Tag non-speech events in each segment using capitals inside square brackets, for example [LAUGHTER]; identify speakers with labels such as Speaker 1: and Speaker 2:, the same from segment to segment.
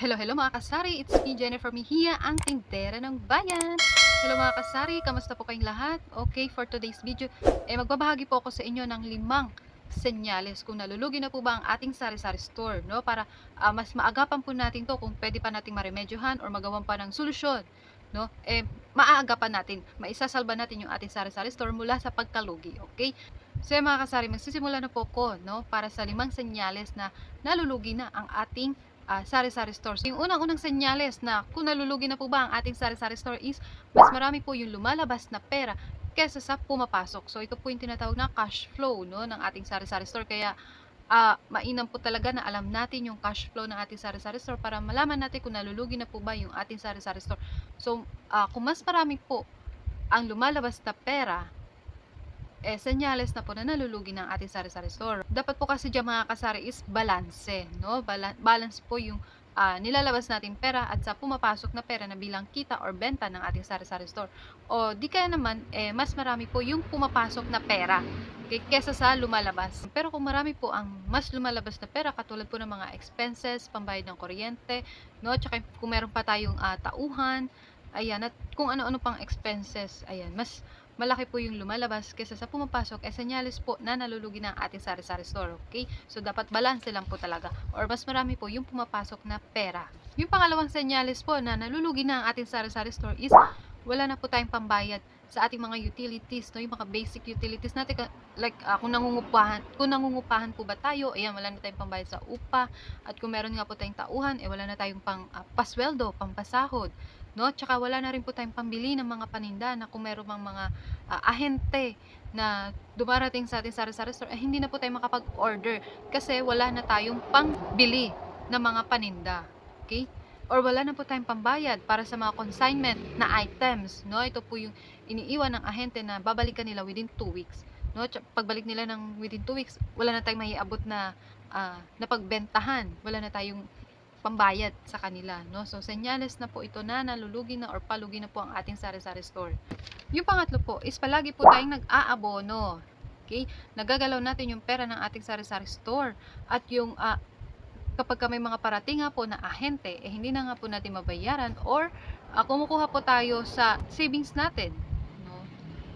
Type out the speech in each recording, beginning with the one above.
Speaker 1: Hello, hello mga kasari. It's me, Jennifer Mejia, ang tindera ng bayan. Hello mga kasari, kamusta po kayong lahat? Okay, for today's video, eh magbabahagi po ako sa inyo ng limang senyales kung nalulugi na po ba ang ating sari-sari store, no? Para ah, mas maagapan po natin to kung pwede pa nating maremedyohan or magawan pa ng solusyon, no? Eh, maaagapan natin, maisasalba natin yung ating sari-sari store mula sa pagkalugi, okay? So yan, mga kasari, magsisimula na po ko, no? Para sa limang senyales na nalulugi na ang ating ah, sari-sari stores. Yung unang-unang senyales na kung nalulugi na po ba ang ating sari-sari store is mas marami po yung lumalabas na pera kesa sa pumapasok. So ito po yung tinatawag na cash flow no ng ating sari-sari store kaya ah, mainam po talaga na alam natin yung cash flow ng ating sari-sari store para malaman natin kung nalulugi na po ba yung ating sari-sari store. So ah, kung mas marami po ang lumalabas na pera eh, senyales na po na nalulugi ng ating sari-sari store. Dapat po kasi dyan mga kasari is balance, no? Bala- balance po yung ah, nilalabas natin pera at sa pumapasok na pera na bilang kita or benta ng ating sari-sari store. O di kaya naman, eh, mas marami po yung pumapasok na pera kesa sa lumalabas. Pero kung marami po ang mas lumalabas na pera, katulad po ng mga expenses, pambayad ng kuryente, no? Tsaka kung meron pa tayong ah, tauhan, ayan, at kung ano-ano pang expenses, ayan, mas malaki po yung lumalabas kesa sa pumapasok, eh senyales po na nalulugi ng ating sari-sari store, okay? So, dapat balance lang po talaga. Or mas marami po yung pumapasok na pera. Yung pangalawang senyales po na nalulugi na ang ating sari-sari store is wala na po tayong pambayad sa ating mga utilities, no? yung mga basic utilities natin, like ah, kung nangungupahan, kung nangungupahan po ba tayo, ayan, wala na tayong pambayad sa upa, at kung meron nga po tayong tauhan, eh wala na tayong pang ah, pasweldo, pampasahod, no? Tsaka wala na rin po tayong pambili ng mga paninda na kung meron mang mga ah, ahente na dumarating sa ating sari-sari store, eh, hindi na po tayo makapag-order kasi wala na tayong pangbili ng mga paninda. Okay? Or wala na po tayong pambayad para sa mga consignment na items, no? Ito po yung iniiwan ng ahente na babalikan nila within 2 weeks. No? Pagbalik nila ng within 2 weeks, wala na tayong maiabot na ah, na pagbentahan. Wala na tayong pambayad sa kanila, no? So senyales na po ito na nalulugi na or palugi na po ang ating sari-sari store. Yung pangatlo po is palagi po tayong nag-aabono. Okay? Nagagalaw natin yung pera ng ating sari-sari store at yung ah, kapag ka may mga parating nga po na ahente, eh hindi na nga po natin mabayaran or ah, kumukuha po tayo sa savings natin. No?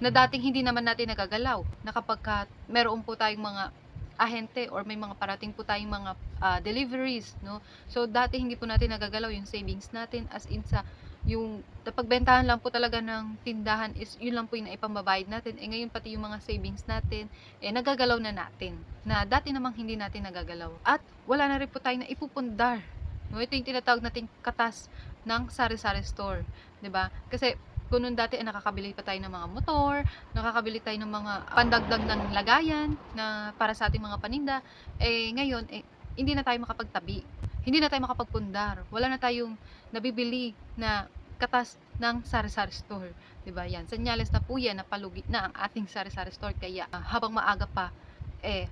Speaker 1: Na dating hindi naman natin nagagalaw. Na kapag ka meron po tayong mga ahente or may mga parating po tayong mga ah, deliveries, no? So dati hindi po natin nagagalaw yung savings natin as in sa yung pagbentahan lang po talaga ng tindahan is yun lang po yung naipambabayad natin. Eh ngayon pati yung mga savings natin, eh nagagalaw na natin. Na dati namang hindi natin nagagalaw. At wala na rin po tayo na ipupundar. No, ito yung tinatawag nating katas ng sari-sari store. 'di ba Kasi kung noon dati eh, nakakabili pa tayo ng mga motor, nakakabili tayo ng mga pandagdag ng lagayan na para sa ating mga paninda, eh ngayon eh, hindi na tayo makapagtabi. Hindi na tayo makapagpundar. Wala na tayong nabibili na katas ng sari-sari store. ba Yan. Senyales na po yan na palugi na ang ating sari-sari store. Kaya ah, habang maaga pa, eh,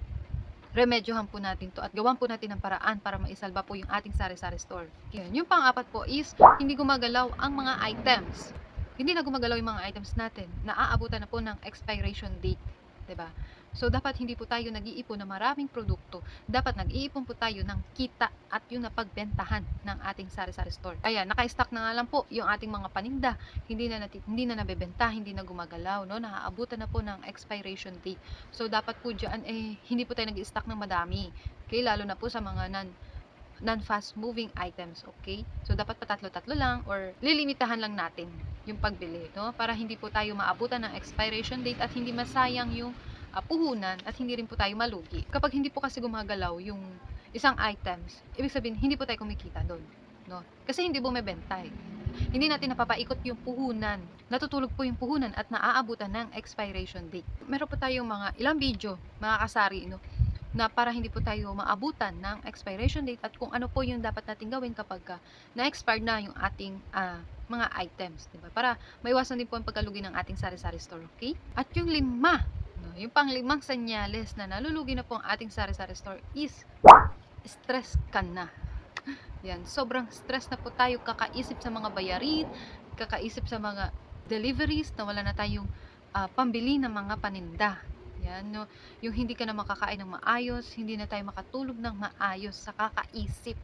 Speaker 1: remedyohan po natin to at gawan po natin ng paraan para maisalba po yung ating sari-sari store. Yun. Yung pang-apat po is hindi gumagalaw ang mga items. Hindi na gumagalaw yung mga items natin. Naaabutan na po ng expiration date. 'di ba? So, dapat hindi po tayo nag-iipon ng maraming produkto. Dapat nag-iipon po tayo ng kita at yung napagbentahan ng ating sari-sari store. Ayan, naka-stock na nga lang po yung ating mga paninda. Hindi na, nati- hindi na nabebenta, hindi na gumagalaw, no? Naaabutan na po ng expiration date. So, dapat po dyan, eh, hindi po tayo nag-stock ng madami. Okay, lalo na po sa mga non non-fast moving items, okay? So, dapat patatlo-tatlo lang or lilimitahan lang natin yung pagbili, no? Para hindi po tayo maabutan ng expiration date at hindi masayang yung ah, puhunan at hindi rin po tayo malugi. Kapag hindi po kasi gumagalaw yung isang items, ibig sabihin, hindi po tayo kumikita doon, no? Kasi hindi bumebenta eh. Hindi natin napapaikot yung puhunan. Natutulog po yung puhunan at naaabutan ng expiration date. Meron po tayong mga ilang video, mga kasari, no? Na para hindi po tayo maabutan ng expiration date at kung ano po yung dapat natin gawin kapag ka na-expire na yung ating ah, mga items, di ba? Para maiwasan din po ang pagkalugi ng ating sari-sari store, okay? At yung lima, yung panglimang senyales na nalulugi na po ang ating sari-sari store is stress ka na. [LAUGHS] Yan, sobrang stress na po tayo kakaisip sa mga bayarin, kakaisip sa mga deliveries na wala na tayong ah, pambili ng mga paninda. Yan, no? Yung hindi ka na makakain ng maayos, hindi na tayo makatulog ng maayos sa kakaisip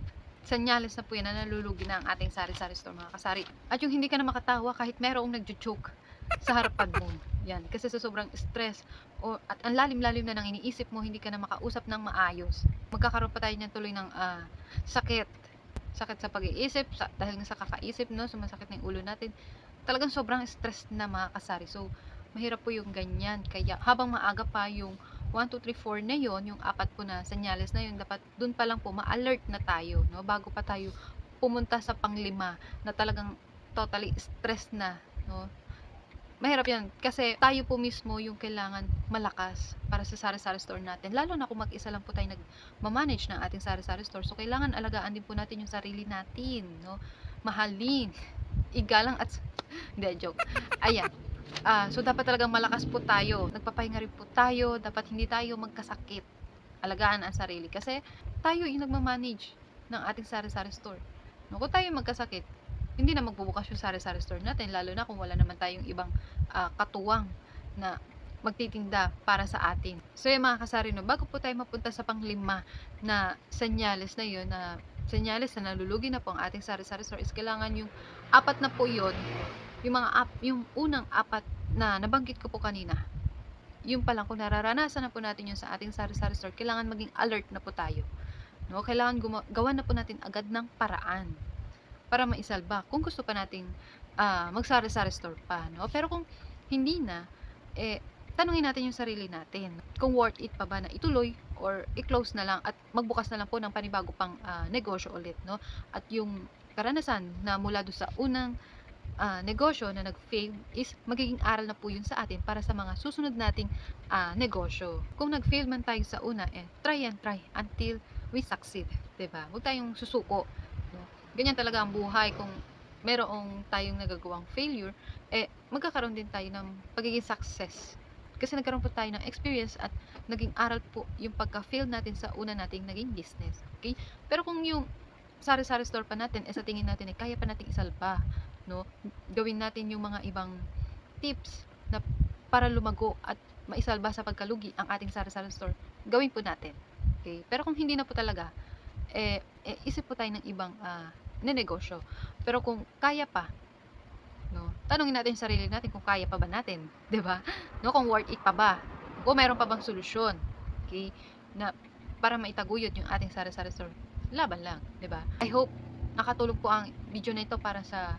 Speaker 1: senyales na po yan na nalulugi na ang ating sari-sari store mga kasari. At yung hindi ka na makatawa kahit merong nagjo-joke sa harapan mo. Yan. Kasi sa sobrang stress o at ang lalim-lalim na ng iniisip mo, hindi ka na makausap ng maayos. Magkakaroon pa tayo niyan tuloy ng ah, sakit. Sakit sa pag-iisip, sa, dahil nga sa kakaisip, no, sumasakit na yung ulo natin. Talagang sobrang stress na mga kasari. So, mahirap po yung ganyan. Kaya habang maaga pa yung 1, 2, 3, 4 na yon yung apat po na senyales na yun, dapat dun pa lang po ma-alert na tayo, no? Bago pa tayo pumunta sa panglima na talagang totally stress na, no? Mahirap yan kasi tayo po mismo yung kailangan malakas para sa sari-sari store natin. Lalo na kung mag-isa lang po tayo nag-manage ng ating sari-sari store. So, kailangan alagaan din po natin yung sarili natin, no? Mahalin, [LAUGHS] igalang at... [LAUGHS] Hindi, joke. Ayan. Ah, so dapat talagang malakas po tayo. Nagpapahinga rin po tayo. Dapat hindi tayo magkasakit. Alagaan ang sarili. Kasi tayo yung nagmamanage ng ating sari-sari store. No, kung tayo magkasakit, hindi na magbubukas yung sari-sari store natin. Lalo na kung wala naman tayong ibang ah, katuwang na magtitinda para sa atin. So yung mga kasari, no, bago po tayo mapunta sa panglima na senyales na yun, na senyales na nalulugi na po ang ating sari-sari store is kailangan yung apat na po yun yung mga ap, yung unang apat na nabanggit ko po kanina, yung pa lang kung nararanasan na po natin yun sa ating sari-sari store, kailangan maging alert na po tayo. No? Kailangan guma- gawan na po natin agad ng paraan para maisalba kung gusto pa nating ah, magsari-sari store pa. No? Pero kung hindi na, eh, tanungin natin yung sarili natin kung worth it pa ba na ituloy or i-close na lang at magbukas na lang po ng panibago pang ah, negosyo ulit. No? At yung karanasan na mula doon sa unang ah, negosyo na nag-fail is magiging aral na po yun sa atin para sa mga susunod nating ah, negosyo. Kung nag-fail man tayo sa una, eh, try and try until we succeed. ba? Huwag tayong susuko. No? Ganyan talaga ang buhay. Kung merong tayong nagagawang failure, eh, magkakaroon din tayo ng pagiging success. Kasi nagkaroon po tayo ng experience at naging aral po yung pagka-fail natin sa una nating naging business. Okay? Pero kung yung sari-sari store pa natin, eh sa tingin natin, eh, kaya pa nating isalba no? Gawin natin yung mga ibang tips na para lumago at maisalba sa pagkalugi ang ating sari-sari store. Gawin po natin. Okay? Pero kung hindi na po talaga, eh, eh isip po tayo ng ibang ah, nenegosyo. Pero kung kaya pa, no? Tanungin natin yung sarili natin kung kaya pa ba natin, [LAUGHS] 'di ba? No, kung worth it pa ba? Kung meron pa bang solusyon. Okay? Na para maitaguyod yung ating sari-sari store. Laban lang, 'di ba? I hope nakatulong po ang video na ito para sa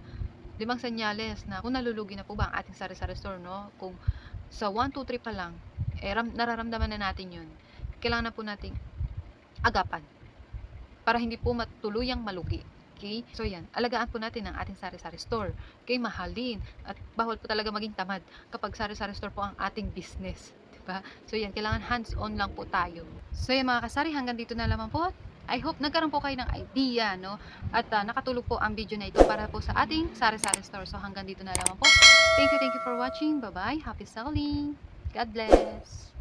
Speaker 1: limang senyales na kung nalulugi na po ba ang ating sari-sari store, no? Kung sa 1, 2, 3 pa lang, eh, ram, nararamdaman na natin yun. Kailangan na po nating agapan para hindi po matuluyang malugi. Okay? So yan, alagaan po natin ang ating sari-sari store. Okay, mahalin. At bawal po talaga maging tamad kapag sari-sari store po ang ating business. Diba? So yan, kailangan hands-on lang po tayo. So yan mga kasari, hanggang dito na lamang po. I hope nagkaroon po kayo ng idea, no? At ah, nakatulog po ang video na ito para po sa ating sari-sari store. So hanggang dito na lamang po. Thank you, thank you for watching. Bye-bye. Happy selling. God bless.